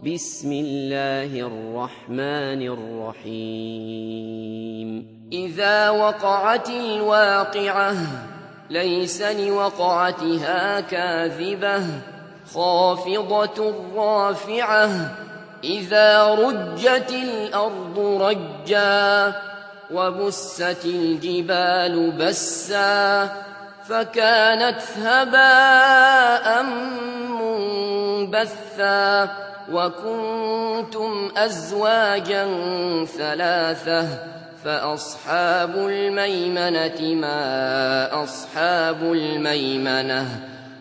بسم الله الرحمن الرحيم. إذا وقعت الواقعة ليس لوقعتها كاذبة خافضة رافعة. إذا رجت الأرض رجا وبست الجبال بسا فكانت هباء منبثا وكنتم أزواجا ثلاثة فأصحاب الميمنة ما أصحاب الميمنة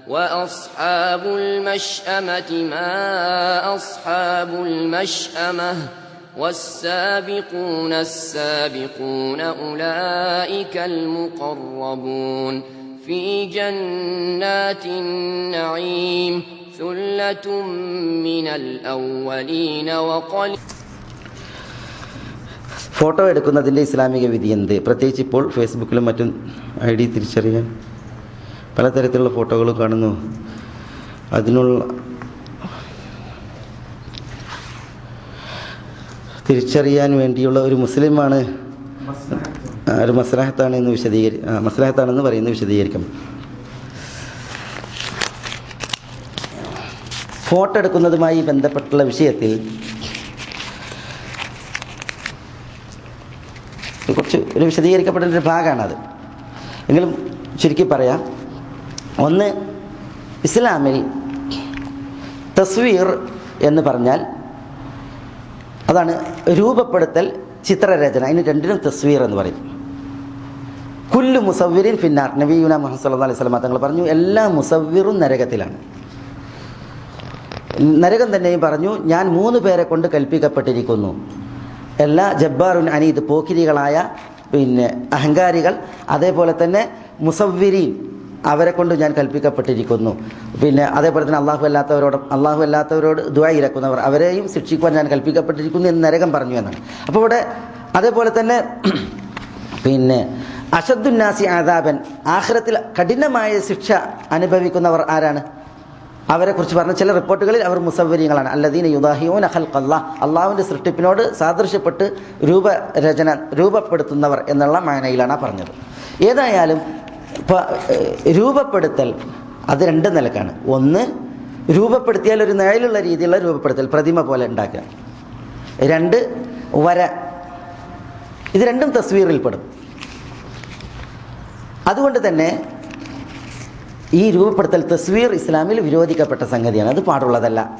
وأصحاب المشأمة ما أصحاب المشأمة والسابقون السابقون أولئك المقربون في جنات النعيم ثلة من الأولين وقليل photo എടുക്കുന്നതിൻ്റെ ഇസ്ലാമിക വിധി എന്ത് പ്രത്യേകിച്ച് ഇപ്പോൾ ഫേസ്ബുക്കിലും മറ്റും ഐ ഡി തിരിച്ചറിയാൻ പലതരത്തിലുള്ള ഫോട്ടോകൾ കാണുന്നു അതിനുള്ള തിരിച്ചറിയാൻ വേണ്ടിയുള്ള ഒരു മുസ്ലിമാണ് ആ, ഒരു മസ്ലാഹത്താണ് എന്ന് വിശദീകരി ആ, മസ്ലാഹത്താണെന്ന് പറയുന്നത് വിശദീകരിക്കാം ഫോട്ടോ എടുക്കുന്നതുമായി ബന്ധപ്പെട്ടുള്ള വിഷയത്തിൽ കുറച്ച് ഒരു വിശദീകരിക്കപ്പെട്ട ഒരു ഭാഗമാണത്. എങ്കിലും ചുരുക്കി പറയാം. ഒന്ന് ഇസ്ലാമിൽ തസ്വീർ എന്ന് പറഞ്ഞാൽ അതാണ് രൂപപ്പെടുത്തൽ ചിത്രരചന. അതിന് രണ്ടിനും തസ്വീർ എന്ന് പറയും. കുല്ലു മുസവ്വിരിൻ ഫിന്നാർ. നബീന മുഹമ്മദ് സല്ലാ അലൈഹി വസല്ലം തങ്ങൾ പറഞ്ഞു എല്ലാ മുസവ്വിറും നരകത്തിലാണ്. നരകം തന്നെയും പറഞ്ഞു ഞാൻ മൂന്ന് പേരെ കൊണ്ട് കൽപ്പിക്കപ്പെട്ടിരിക്കുന്നു. എല്ലാ ജബ്ബാറുൻ അനീത് പോക്കിരികളായ പിന്നെ അഹങ്കാരികൾ അതേപോലെ തന്നെ മുസവ്വിരീൻ അവരെ കൊണ്ട് ഞാൻ കൽപ്പിക്കപ്പെട്ടിരിക്കുന്നു. പിന്നെ അതേപോലെ തന്നെ അള്ളാഹു അല്ലാത്തവരോട് അള്ളാഹു അല്ലാത്തവരോട് ദുആ ഇറക്കുന്നവർ അവരെയും ശിക്ഷിക്കുവാൻ ഞാൻ കൽപ്പിക്കപ്പെട്ടിരിക്കുന്നു എന്ന് നരകം പറഞ്ഞു എന്നാണ്. അപ്പോൾ ഇവിടെ അതേപോലെ തന്നെ പിന്നെ അഷദ്ദുന്നാസി ആദാബൻ ആഖിറത്തിൽ കഠിനമായ ശിക്ഷ അനുഭവിക്കുന്നവർ ആരാണ്? അവരെ കുറിച്ച് പറഞ്ഞ ചില റിപ്പോർട്ടുകളിൽ അവർ മുസവര്യങ്ങളാണ് അല്ലദീന യുദാഹിയോൻ അഹൽ കല്ല അള്ളാഹുവിന്റെ സൃഷ്ടിപ്പിനോട് സാദൃശ്യപ്പെട്ട് രൂപരചന രൂപപ്പെടുത്തുന്നവർ എന്നുള്ള മാനയിലാണ് പറഞ്ഞത്. ഏതായാലും ഇപ്പോൾ രൂപപ്പെടുത്തൽ അത് രണ്ട് നിലക്കാണ്. ഒന്ന് രൂപപ്പെടുത്തിയാൽ ഒരു നിഴലുള്ള രീതിയിലുള്ള രൂപപ്പെടുത്തൽ പ്രതിമ പോലെ ഉണ്ടാക്കുക. രണ്ട് വര. ഇത് രണ്ടും തസ്വീറിൽപ്പെടും. അതുകൊണ്ട് തന്നെ ഈ രൂപപ്പെടുത്തൽ തസ്വീർ ഇസ്ലാമിൽ വിരോധിക്കപ്പെട്ട സംഗതിയാണ്. അത് പാടുള്ളതല്ല.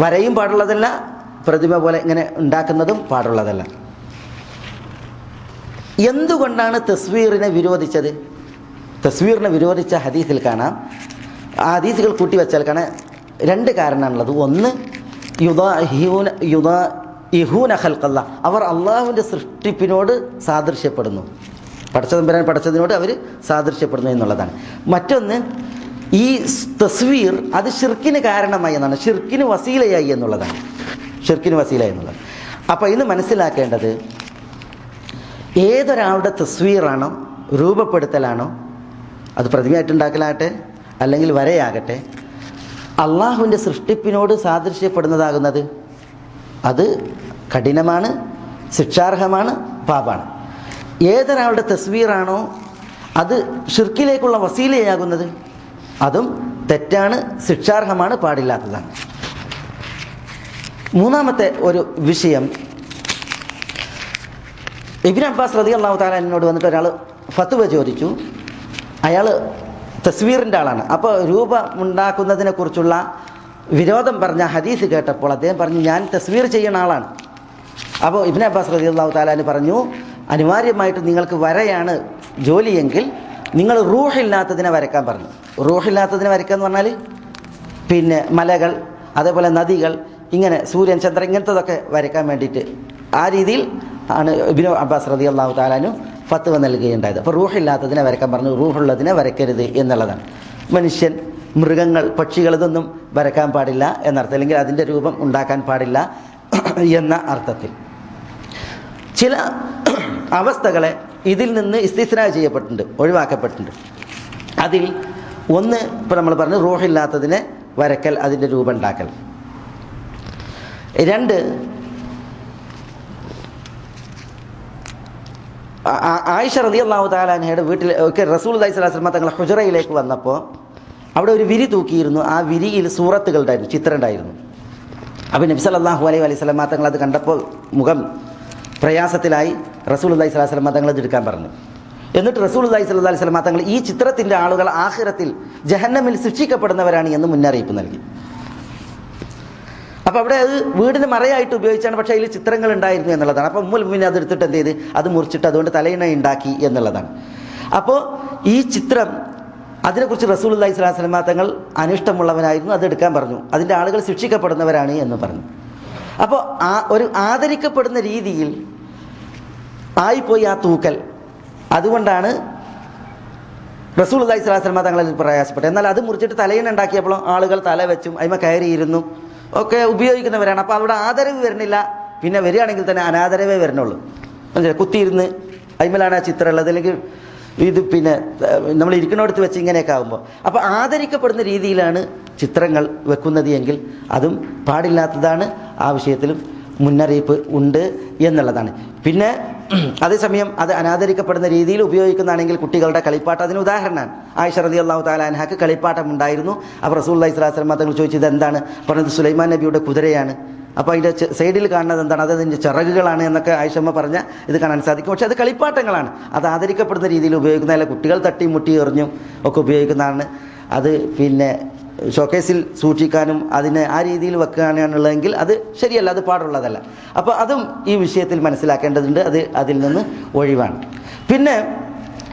വരയും പാടുള്ളതല്ല. പ്രതിമ പോലെ ഇങ്ങനെ ഉണ്ടാക്കുന്നതും പാടുള്ളതല്ല. എന്തുകൊണ്ടാണ് തസ്വീറിനെ വിരോധിച്ചത്? തസ്വീറിനെ വിരോധിച്ച ഹദീസിൽ കാണാം. ആ ഹദീസുകൾ കൂട്ടിവെച്ചാൽ കാണാൻ രണ്ട് കാരണമാണുള്ളത്. ഒന്ന് യുദാ യുദാ ഇഹൂന അവർ അള്ളാഹുവിന്റെ സൃഷ്ടിപ്പിനോട് സാദൃശ്യപ്പെടുന്നു. പടച്ചതമ്പരാൻ പടച്ചതിനോട് അവർ സാദൃശ്യപ്പെടുന്നു എന്നുള്ളതാണ്. മറ്റൊന്ന് ഈ തസ്വീർ അത് ഷിർക്കിന് കാരണമായി എന്നാണ്. ഷിർക്കിന് വസീലയായി എന്നുള്ളതാണ്. ഷിർക്കിന് വസീല എന്നുള്ളത്. അപ്പോൾ ഇന്ന് മനസ്സിലാക്കേണ്ടത് ഏതൊരാളുടെ തസ്വീറാണോ രൂപപ്പെടുത്തലാണോ അത് പ്രതിമയായിട്ടുണ്ടാക്കലാകട്ടെ അല്ലെങ്കിൽ വരയാകട്ടെ അള്ളാഹുവിന്റെ സൃഷ്ടിപ്പിനോട് സാദൃശ്യപ്പെടുന്നതാകുന്നത് അത് കഠിനമാണ് ശിക്ഷാർഹമാണ് പാപാണ്. ഏതൊരാളുടെ തസ്വീറാണോ അത് ഷിർക്കിലേക്കുള്ള വസീലയാകുന്നത്? അതും തെറ്റാണ് ശിക്ഷാർഹമാണ് പാടില്ലാത്തതാണ്. മൂന്നാമത്തെ ഒരു വിഷയം. ഇബിൻ അബ്ബാസ് റതി അള്ളാഹു താല വന്നിട്ട് ഒരാൾ ഫത്തുവ ചോദിച്ചു. അയാൾ തസ്വീറിന്റെ ആളാണ്. അപ്പോൾ രൂപമുണ്ടാക്കുന്നതിനെ കുറിച്ചുള്ള വിരോധം പറഞ്ഞ ഹദീസ് കേട്ടപ്പോൾ അദ്ദേഹം പറഞ്ഞു ഞാൻ തസ്വീർ ചെയ്യുന്ന ആളാണ്. അപ്പോൾ ഇബിൻ അബ്ബാസ് റതി അള്ളാഹു താലാന് പറഞ്ഞു അനിവാര്യമായിട്ട് നിങ്ങൾക്ക് വരയാണ് ജോലിയെങ്കിൽ നിങ്ങൾ റൂഹില്ലാത്തതിനെ വരയ്ക്കാൻ പറഞ്ഞു. റൂഹില്ലാത്തതിനെ വരയ്ക്കുക എന്ന് പറഞ്ഞാൽ പിന്നെ മലകൾ അതേപോലെ നദികൾ ഇങ്ങനെ സൂര്യൻ ചന്ദ്രൻ ഇങ്ങനത്തതൊക്കെ വരയ്ക്കാൻ വേണ്ടിയിട്ട് ആ രീതിയിൽ ആണ് ഇബിനു അബ്ബാസ് റതി അള്ളാഹു താലാനു ഫത്തുവ നൽകുകയുണ്ടായത് അപ്പോൾ റൂഹില്ലാത്തതിനെ വരയ്ക്കാൻ പറഞ്ഞു. റൂഹുള്ളതിനെ വരയ്ക്കരുത് എന്നുള്ളതാണ്. മനുഷ്യൻ മൃഗങ്ങൾ പക്ഷികൾ ഇതൊന്നും വരയ്ക്കാൻ പാടില്ല എന്നർത്ഥം. അല്ലെങ്കിൽ അതിന്റെ രൂപം ഉണ്ടാക്കാൻ പാടില്ല എന്ന അർത്ഥത്തിൽ. ചില അവസ്ഥകളെ ഇതിൽ നിന്ന് ഇസ്തിസ്ന ചെയ്യപ്പെട്ടിട്ടുണ്ട് ഒഴിവാക്കപ്പെട്ടിട്ടുണ്ട്. അതിൽ ഒന്ന് ഇപ്പോൾ നമ്മൾ പറഞ്ഞു റൂഹില്ലാത്തതിനെ വരക്കൽ അതിന്റെ രൂപം ഉണ്ടാക്കൽ രണ്ട് ആയിഷ റതി അള്ളാഹു താലാനയുടെ വീട്ടിൽ ഒക്കെ റസൂൽ അലൈഹി സ്വലാസ്ലമ തങ്ങളെ ഹുജറയിലേക്ക് വന്നപ്പോൾ അവിടെ ഒരു വിരി തൂക്കിയിരുന്നു ആ വിരിയിൽ സൂറത്തുകളുണ്ടായിരുന്നു ചിത്രം ഉണ്ടായിരുന്നു അപ്പം നബി സല്ലല്ലാഹു അലൈഹി അലൈഹി സ്വലമ തങ്ങൾ അത് കണ്ടപ്പോൾ മുഖം പ്രയാസത്തിലായി റസൂൽ അലൈഹി സ്വലാസ്ലമ വസ്ലമ തങ്ങളെ എടുക്കാൻ പറഞ്ഞു. എന്നിട്ട് റസൂൽ അള്ളഹി സ്വല്ലാ സ്വലമ തങ്ങൾ ഈ ചിത്രത്തിന്റെ ആളുകൾ ആഖിറത്തിൽ ജഹന്നമിൽ ശിക്ഷിക്കപ്പെടുന്നവരാണ് എന്ന് മുന്നറിയിപ്പ് നൽകി. അപ്പോൾ അവിടെ അത് വീടിന് മറയായിട്ട് ഉപയോഗിച്ചാണ് പക്ഷേ അതിൽ ചിത്രങ്ങൾ ഉണ്ടായിരുന്നു എന്നുള്ളതാണ്. അപ്പോൾ ഉമ്മുൽ മുമ്പിനെ അത് എടുത്തിട്ട് എന്ത് ചെയ്ത്? അത് മുറിച്ചിട്ട് അതുകൊണ്ട് തലയിണ ഉണ്ടാക്കി എന്നുള്ളതാണ്. അപ്പോൾ ഈ ചിത്രം അതിനെക്കുറിച്ച് റസൂൽ അള്ളഹി സ്വലാഹു വസ്ലമ തങ്ങൾ അനിഷ്ടമുള്ളവനായിരുന്നു അത് എടുക്കാൻ പറഞ്ഞു. അതിന്റെ ആളുകൾ ശിക്ഷിക്കപ്പെടുന്നവരാണ് എന്ന് പറഞ്ഞു. അപ്പോൾ ആ ഒരു ആദരിക്കപ്പെടുന്ന രീതിയിൽ ആയിപ്പോയി ആ തൂക്കൽ. അതുകൊണ്ടാണ് റസൂൾ അള്ളഹി സ്വലാസ്ലമ തങ്ങളിൽ പ്രയാസപ്പെട്ടു എന്നാൽ അത് മുറിച്ചിട്ട് തലയിണ ഉണ്ടാക്കിയപ്പോഴും ആളുകൾ തല വെച്ചും അതിമ കയറിയിരുന്നു. ഒക്കെ ഉപയോഗിക്കുന്നവരാണ്. അപ്പോൾ അവിടെ ആദരവ് വരുന്നില്ല. പിന്നെ വരികയാണെങ്കിൽ തന്നെ അനാദരവേ വരണുള്ളൂ മനസ്സിലായി? കുത്തിയിരുന്ന് അതിമലാണ് ആ ചിത്രം ഉള്ളത് അല്ലെങ്കിൽ ഇത് പിന്നെ നമ്മൾ ഇരിക്കുന്നിടത്ത് വെച്ച് ഇങ്ങനെയൊക്കെ ആകുമ്പോൾ. അപ്പോൾ ആദരിക്കപ്പെടുന്ന രീതിയിലാണ് ചിത്രങ്ങൾ വെക്കുന്നത് എങ്കിൽ അതും പാടില്ലാത്തതാണ് ആ വിഷയത്തിലും മുന്നറിയിപ്പ് ഉണ്ട് എന്നുള്ളതാണ്. പിന്നെ അതേസമയം അത് അനാദരിക്കപ്പെടുന്ന രീതിയിൽ ഉപയോഗിക്കുന്നതാണെങ്കിൽ കുട്ടികളുടെ കളിപ്പാട്ടം. അതിന് ഉദാഹരണമാണ്. ആയിഷ റതി അള്ളാഹു താലാൻഹാക്ക് കളിപ്പാട്ടം ഉണ്ടായിരുന്നു അപ്പോൾ റസൂൽ അള്ളഹി സ്വലാസ്ലം തങ്ങൾ ചോദിച്ചത് എന്താണ്? പറഞ്ഞത് സുലൈമാൻ നബിയുടെ കുതിരയാണ്. അപ്പോൾ അതിന്റെ സൈഡിൽ കാണുന്നത് എന്താണ്? അത് അതിന്റെ ചിറകുകളാണ് എന്നൊക്കെ ആയിഷമ്മ പറഞ്ഞ ഇത് കാണാൻ സാധിക്കും. പക്ഷേ അത് കളിപ്പാട്ടങ്ങളാണ്. അത് ആദരിക്കപ്പെടുന്ന രീതിയിൽ ഉപയോഗിക്കുന്നതല്ല. കുട്ടികൾ തട്ടി മുട്ടി എറിഞ്ഞും ഒക്കെ ഉപയോഗിക്കുന്നതാണ്. അത് പിന്നെ ഷോക്കേസിൽ സൂക്ഷിക്കാനും അതിനെ ആ രീതിയിൽ വെക്കുകയാണെന്നുള്ളതെങ്കിൽ അത് ശരിയല്ല അത് പാടുള്ളതല്ല. അപ്പോൾ അതും ഈ വിഷയത്തിൽ മനസ്സിലാക്കേണ്ടതുണ്ട് അത് അതിൽ നിന്ന് ഒഴിവാണ്. പിന്നെ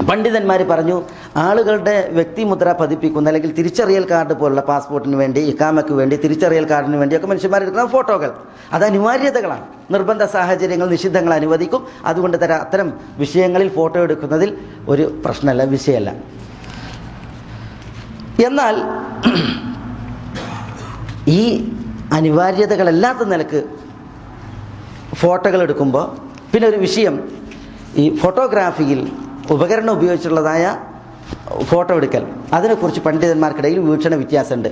പണ്ഡിതന്മാർ പറഞ്ഞു ആളുകളുടെ വ്യക്തിമുദ്ര പതിപ്പിക്കുന്ന അല്ലെങ്കിൽ തിരിച്ചറിയൽ കാർഡ് പോലുള്ള പാസ്പോർട്ടിന് വേണ്ടി ഇക്കാമയ്ക്ക് വേണ്ടി തിരിച്ചറിയൽ കാർഡിന് വേണ്ടിയൊക്കെ മനുഷ്യന്മാർ എടുക്കുന്ന ഫോട്ടോകൾ. അത് അനിവാര്യതകളാണ്. നിർബന്ധ സാഹചര്യങ്ങൾ നിഷിദ്ധങ്ങൾ അനുവദിക്കും. അതുകൊണ്ട് തരാം അത്തരം വിഷയങ്ങളിൽ ഫോട്ടോ എടുക്കുന്നതിൽ ഒരു പ്രശ്നമല്ല വിഷയമല്ല. എന്നാൽ ഈ അനിവാര്യതകളല്ലാത്ത നിലയ്ക്ക് ഫോട്ടോകൾ എടുക്കുമ്പോൾ പിന്നെ ഒരു വിഷയം ഈ ഫോട്ടോഗ്രാഫിയിൽ ഉപകരണം ഉപയോഗിച്ചുള്ളതായ ഫോട്ടോ എടുക്കൽ അതിനെക്കുറിച്ച് പണ്ഡിതന്മാർക്കിടയിൽ വീക്ഷണ വ്യത്യാസമുണ്ട്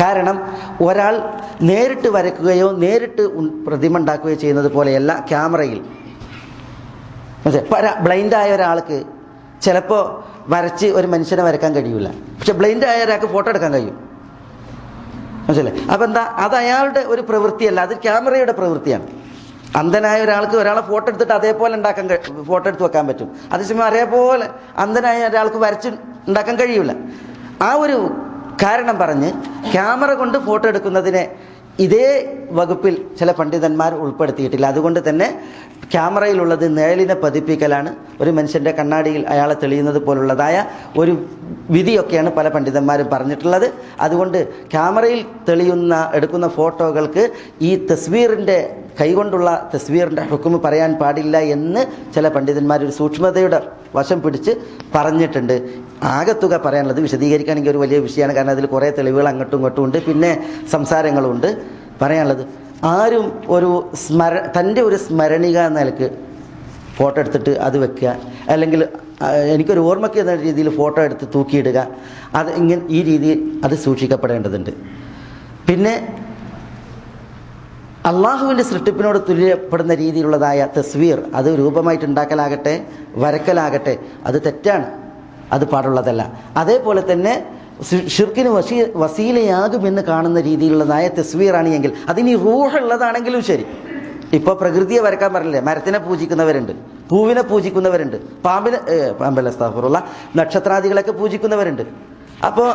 കാരണം ഒരാൾ നേരിട്ട് വരയ്ക്കുകയോ നേരിട്ട് പ്രതിമ ഉണ്ടാക്കുകയോ ചെയ്യുന്നത് പോലെയല്ല ക്യാമറയിൽ? ബ്ലൈൻഡായ ഒരാൾക്ക് ചിലപ്പോൾ വരച്ച് ഒരു മനുഷ്യനെ വരക്കാൻ കഴിയില്ല പക്ഷെ ബ്ലൈൻഡ് ആയ ഒരാൾക്ക് ഫോട്ടോ എടുക്കാൻ കഴിയും. മനസ്സിലായി അപ്പം എന്താ? അത് അയാളുടെ ഒരു പ്രവൃത്തിയല്ല അത് ക്യാമറയുടെ പ്രവൃത്തിയാണ്. അന്ധനായ ഒരാൾക്ക് ഒരാളെ ഫോട്ടോ എടുത്തിട്ട് അതേപോലെ ഉണ്ടാക്കാൻ ഫോട്ടോ എടുത്ത് വെക്കാൻ പറ്റും. അതേസമയം അതേപോലെ അന്ധനായ ഒരാൾക്ക് വരച്ച് ഉണ്ടാക്കാൻ കഴിയില്ല ആ ഒരു കാരണം പറഞ്ഞ് ക്യാമറ കൊണ്ട് ഫോട്ടോ എടുക്കുന്നതിനെ ഇതേ വകുപ്പിൽ ചില പണ്ഡിതന്മാർ ഉൾപ്പെടുത്തിയിട്ടില്ല. അതുകൊണ്ട് തന്നെ ക്യാമറയിലുള്ളത് നിഴലിനെ പതിപ്പിക്കലാണ്. ഒരു മനുഷ്യന്റെ കണ്ണാടിയിൽ അയാളെ തെളിയുന്നത് പോലുള്ളതായ ഒരു വിധിയൊക്കെയാണ് പല പണ്ഡിതന്മാരും പറഞ്ഞിട്ടുള്ളത്. അതുകൊണ്ട് ക്യാമറയിൽ തെളിയുന്ന എടുക്കുന്ന ഫോട്ടോകൾക്ക് ഈ തസ്വീറിന്റെ കൈകൊണ്ടുള്ള തസ്വീറിന്റെ ഹുക്കുമ് പറയാൻ പാടില്ല എന്ന് ചില പണ്ഡിതന്മാർ ഒരു സൂക്ഷ്മതയുടെ വശം പിടിച്ച് പറഞ്ഞിട്ടുണ്ട്. ആകത്തുക പറയാനുള്ളത് വിശദീകരിക്കുകയാണെങ്കിൽ ഒരു വലിയ വിഷയമാണ്. കാരണം അതിൽ കുറേ തെളിവുകൾ അങ്ങോട്ടും ഇങ്ങോട്ടും ഉണ്ട്. പിന്നെ സംസാരങ്ങളുണ്ട്. പറയാനുള്ളത് ആരും ഒരു സ്മര തന്റെ ഒരു സ്മരണിക നിലയ്ക്ക് ഫോട്ടോ എടുത്തിട്ട് അത് വെക്കുക. അല്ലെങ്കിൽ എനിക്കൊരു ഓർമ്മയ്ക്ക് എന്ന രീതിയിൽ ഫോട്ടോ എടുത്ത് തൂക്കിയിടുക. അത് ഇങ്ങനെ ഈ രീതിയിൽ അത് സൂക്ഷിക്കപ്പെടേണ്ടതുണ്ട്. പിന്നെ അള്ളാഹുവിന്റെ സൃഷ്ടിപ്പിനോട് തുല്യപ്പെടുന്ന രീതിയിലുള്ളതായ തസ്വീർ അത് രൂപമായിട്ട് ഉണ്ടാക്കലാകട്ടെ വരക്കലാകട്ടെ അത് തെറ്റാണ്. അത് പാടുള്ളതല്ല. അതേപോലെ തന്നെ ഷിർക്കിന് വസീ വസീലയാകുമെന്ന് കാണുന്ന രീതിയിലുള്ളതായ തസ്വീറാണ് എങ്കിൽ അതിനി റൂഹുള്ളതാണെങ്കിലും ശരി. ഇപ്പോൾ പ്രകൃതിയെ വരക്കാൻ പറഞ്ഞില്ലേ? മരത്തിനെ പൂജിക്കുന്നവരുണ്ട് പൂവിനെ പൂജിക്കുന്നവരുണ്ട് പാമ്പിനെ പാമ്പല്ല സ്ഥാപുറുള്ള നക്ഷത്രാദികളൊക്കെ പൂജിക്കുന്നവരുണ്ട്. അപ്പോൾ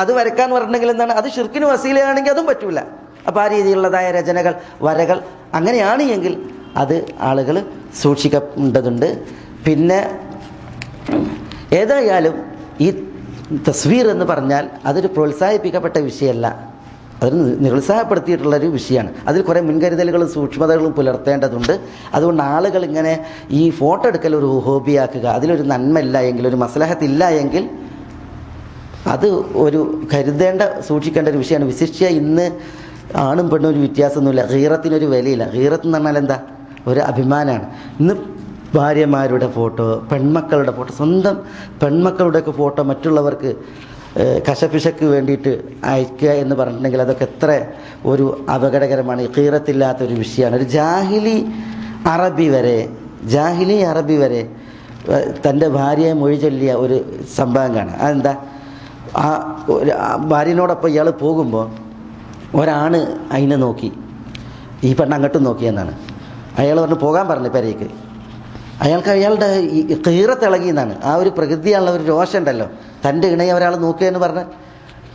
അത് വരക്കാൻ പറഞ്ഞിട്ടുണ്ടെങ്കിൽ എന്താണ്? അത് ഷിർക്കിന് വസീലയാണെങ്കിൽ അതും പറ്റൂല. അപ്പോൾ ആ രീതിയിലുള്ളതായ രചനകൾ വരകൾ അങ്ങനെയാണ് എങ്കിൽ അത് ആളുകൾ സൂക്ഷിക്കേണ്ടതുണ്ട്. പിന്നെ ഏതായാലും ഈ തസ്വീർ എന്ന് പറഞ്ഞാൽ അതൊരു പ്രോത്സാഹിപ്പിക്കപ്പെട്ട വിഷയമല്ല. അതൊരു നി- നിരുത്സാഹപ്പെടുത്തിയിട്ടുള്ളൊരു വിഷയമാണ്. അതിൽ കുറേ മുൻകരുതലുകളും സൂക്ഷ്മതകളും പുലർത്തേണ്ടതുണ്ട്. അതുകൊണ്ട് ആളുകൾ ഇങ്ങനെ ഈ ഫോട്ടോ എടുക്കൽ ഒരു ഹോബിയാക്കുക അതിലൊരു നന്മയില്ല എങ്കിൽ ഒരു മസലഹത്തില്ല എങ്കിൽ അത് ഒരു കരുതേണ്ട സൂക്ഷിക്കേണ്ട ഒരു വിഷയമാണ്. വിശിഷ്യ ഇന്ന് ആണും പെണ്ണും ഒരു വ്യത്യാസമൊന്നുമില്ല. ഹീറത്തിനൊരു വിലയില്ല. ഹീറത്ത് എന്ന് പറഞ്ഞാൽ എന്താ? ഒരു അഭിമാനമാണ്. ഇന്ന് ഭാര്യമാരുടെ ഫോട്ടോ പെൺമക്കളുടെ ഫോട്ടോ സ്വന്തം പെൺമക്കളുടെയൊക്കെ ഫോട്ടോ മറ്റുള്ളവർക്ക് കശപിശക്ക് വേണ്ടിയിട്ട് അയക്കുക എന്ന് പറഞ്ഞിട്ടുണ്ടെങ്കിൽ അതൊക്കെ എത്ര ഒരു അപകടകരമാണ്. കീറത്തില്ലാത്ത ഒരു വിഷയമാണ്. ഒരു ജാഹിലി അറബി വരെ ജാഹിലി അറബി വരെ തന്റെ ഭാര്യയെ മൊഴി ചൊല്ലിയ ഒരു സംഭവം കാണാം. അതെന്താ? ആ ഭാര്യനോടൊപ്പം ഇയാൾ പോകുമ്പോൾ ഒരാണ് അതിനെ നോക്കി. ഈ പെണ്ണ് അങ്ങോട്ടും നോക്കിയെന്നാണ് അയാൾ പറഞ്ഞു പോകാൻ പറഞ്ഞു പെരയ്ക്ക് അയാൾക്ക് അയാളുടെ ഈ കീറ തിളങ്ങിയെന്നാണ് ആ ഒരു പ്രകൃതിയാണുള്ള ഒരു രോഷമുണ്ടല്ലോ തന്റെ ഇണയെ ഒരാൾ നോക്കുക എന്ന്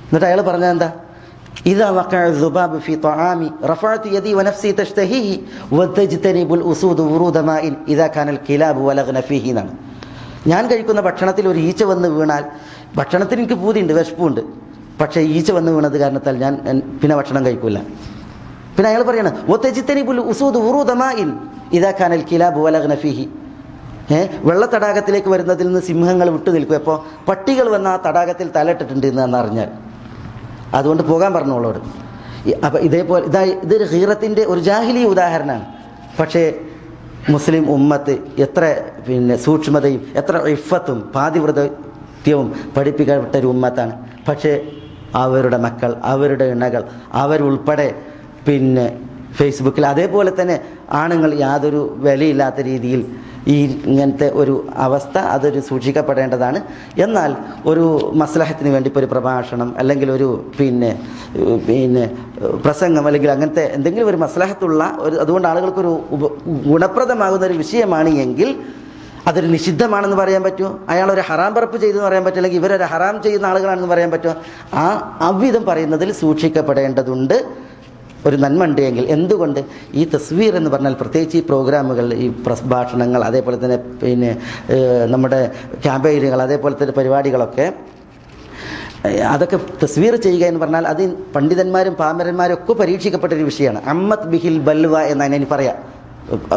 എന്നിട്ട് അയാൾ പറഞ്ഞ എന്താ? ഇതാ ദുബാബ് ഫി ത്വആമി റഫഅതു യദി വനഫ്സി തഷ്തഹി വതജ്തനിബുൽ ഉസൂദു ഉറൂദ മാഇൻ ഇദാ കാനൽ കിലാബ് വലഗ്ന ഫീഹി എന്നാണ്. ഞാൻ കഴിക്കുന്ന ഭക്ഷണത്തിൽ ഒരു ഈച്ച വന്ന് വീണാൽ ഭക്ഷണത്തിന് എനിക്ക് പൂതിയുണ്ട് വിശപ്പുണ്ട്. പക്ഷേ ഈച്ച വന്ന് വീണത് കാരണത്താൽ ഞാൻ പിന്നെ ഭക്ഷണം കഴിക്കില്ല പിന്നെ അയാൾ പറയാണ് ഒത്തജിത്തനിബുൽ ഉസൂദ് ഉറൂദ മാഇൻ ഇദാ കാനൽ കിലാബ് വലഗ്ന ഫീഹി ഏ? വെള്ള തടാകത്തിലേക്ക് വരുന്നതിൽ നിന്ന് സിംഹങ്ങൾ വിട്ടു നിൽക്കും. അപ്പോൾ പട്ടികൾ വന്ന് ആ തടാകത്തിൽ തലയിട്ടിട്ടുണ്ട് എന്ന് അറിഞ്ഞാൽ അതുകൊണ്ട് പോകാൻ പറഞ്ഞോളോട് അപ്പം ഇതേപോലെ ഇതാ ഇതൊരു ഹീറത്തിന്റെ ഒരു ജാഹിലി ഉദാഹരണമാണ്. പക്ഷേ മുസ്ലിം ഉമ്മത്ത് എത്ര പിന്നെ സൂക്ഷ്മതയും എത്ര ഇഫത്തും പാതിവ്രതത്വവും പഠിപ്പിക്കപ്പെട്ട ഒരു ഉമ്മത്താണ്. പക്ഷേ അവരുടെ മക്കൾ അവരുടെ ഇണകൾ അവരുൾപ്പെടെ പിന്നെ ഫേസ്ബുക്കിൽ. അതേപോലെ തന്നെ ആണുങ്ങൾ യാതൊരു വിലയില്ലാത്ത രീതിയിൽ ഈ ഇങ്ങനത്തെ ഒരു അവസ്ഥ അതൊരു സൂക്ഷിക്കപ്പെടേണ്ടതാണ്. എന്നാൽ ഒരു മസ്ലഹത്തിന് വേണ്ടി ഇപ്പോൾ ഒരു പ്രഭാഷണം അല്ലെങ്കിൽ ഒരു പിന്നെ പിന്നെ പ്രസംഗം അല്ലെങ്കിൽ അങ്ങനത്തെ എന്തെങ്കിലും ഒരു മസ്ലഹത്തുള്ള ഒരു അതുകൊണ്ട് ആളുകൾക്കൊരു ഉപ ഗുണപ്രദമാകുന്ന ഒരു വിഷയമാണ് എങ്കിൽ അതൊരു നിഷിദ്ധമാണെന്ന് പറയാൻ പറ്റുമോ? അയാൾ ഒരു ഹറാം പറപ്പ് ചെയ്തെന്ന് പറയാൻ പറ്റും അല്ലെങ്കിൽ ഇവരൊരു ഹറാം ചെയ്യുന്ന ആളുകളാണെന്ന് പറയാൻ പറ്റുമോ? ആ അവിധം പറയുന്നതിൽ സൂക്ഷിക്കപ്പെടേണ്ടതുണ്ട്. ഒരു നന്മ ഉണ്ടെങ്കിൽ എന്തുകൊണ്ട് ഈ തസ്വീർ എന്ന് പറഞ്ഞാൽ പ്രത്യേകിച്ച് ഈ പ്രോഗ്രാമുകൾ ഈ പ്രഭാഷണങ്ങൾ അതേപോലെ തന്നെ പിന്നെ നമ്മുടെ ക്യാമ്പയിനുകൾ അതേപോലെ തന്നെ പരിപാടികളൊക്കെ അതൊക്കെ തസ്വീർ ചെയ്യുക എന്ന് പറഞ്ഞാൽ അത് പണ്ഡിതന്മാരും പാമരന്മാരും ഒക്കെ പരീക്ഷിക്കപ്പെട്ടൊരു വിഷയമാണ്. അമ്മത് ബിഹിൽ ബൽവ എന്നാണ് ഇനി പറയാം.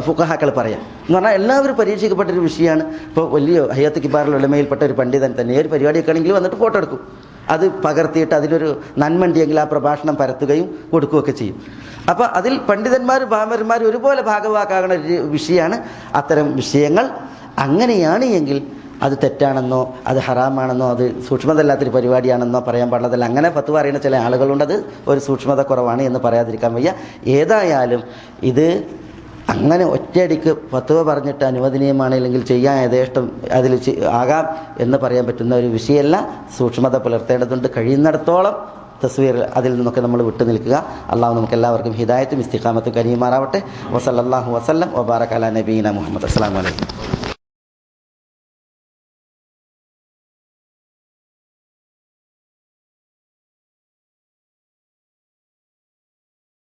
ഫുക്കഹാക്കൾ പറയാം. എന്ന് പറഞ്ഞാൽ എല്ലാവരും പരീക്ഷിക്കപ്പെട്ടൊരു വിഷയമാണ്. ഇപ്പോൾ വലിയ ഹയ്യത്ത് കിബാറിൽ ഉടമയിൽപ്പെട്ട ഒരു പണ്ഡിതൻ തന്നെ ഒരു പരിപാടിയൊക്കെ ആണെങ്കിൽ വന്നിട്ട് ഫോട്ടോ എടുക്കും. അത് പകർത്തിയിട്ട് അതിലൊരു നന്മണ്ടിയെങ്കിൽ ആ പ്രഭാഷണം പരത്തുകയും കൊടുക്കുകയൊക്കെ ചെയ്യും. അപ്പോൾ അതിൽ പണ്ഡിതന്മാരും ഭാമന്മാരും ഒരുപോലെ ഭാഗവാക്കാകുന്ന ഒരു വിഷയമാണ് അത്തരം വിഷയങ്ങൾ. അങ്ങനെയാണ് എങ്കിൽ അത് തെറ്റാണെന്നോ അത് ഹറാമാണെന്നോ അത് സൂക്ഷ്മതല്ലാത്തൊരു പരിപാടിയാണെന്നോ പറയാൻ പാടില്ല അങ്ങനെ ഫത്വ അറിയുന്ന ചില ആളുകളുണ്ട്. അത് ഒരു സൂക്ഷ്മത കുറവാണ് എന്ന് പറയാതിരിക്കാൻ വയ്യ. ഏതായാലും ഇത് അങ്ങനെ ഒറ്റയടിക്ക് ഫത്വ പറഞ്ഞിട്ട് അനുവദനീയമാണ് അല്ലെങ്കിൽ ചെയ്യാൻ യഥേഷ്ടം അതിൽ ആകാം എന്ന് പറയാൻ പറ്റുന്ന ഒരു വിഷയമല്ല. സൂക്ഷ്മത പുലർത്തേണ്ടതുണ്ട്. കഴിയുന്നിടത്തോളം തസ്വീർ അതിൽ നിന്നൊക്കെ നമ്മൾ വിട്ടു നിൽക്കുക. അള്ളാഹു നമുക്ക് എല്ലാവർക്കും ഹിദായത്തും ഇസ്തിഖാമത്തും കനിയുമാറാവട്ടെ. വസല്ലാഹു വസ്ലം ഒബാറക് അല നബീന മുഹമ്മദ്. അസ്സാം വലൈക്കും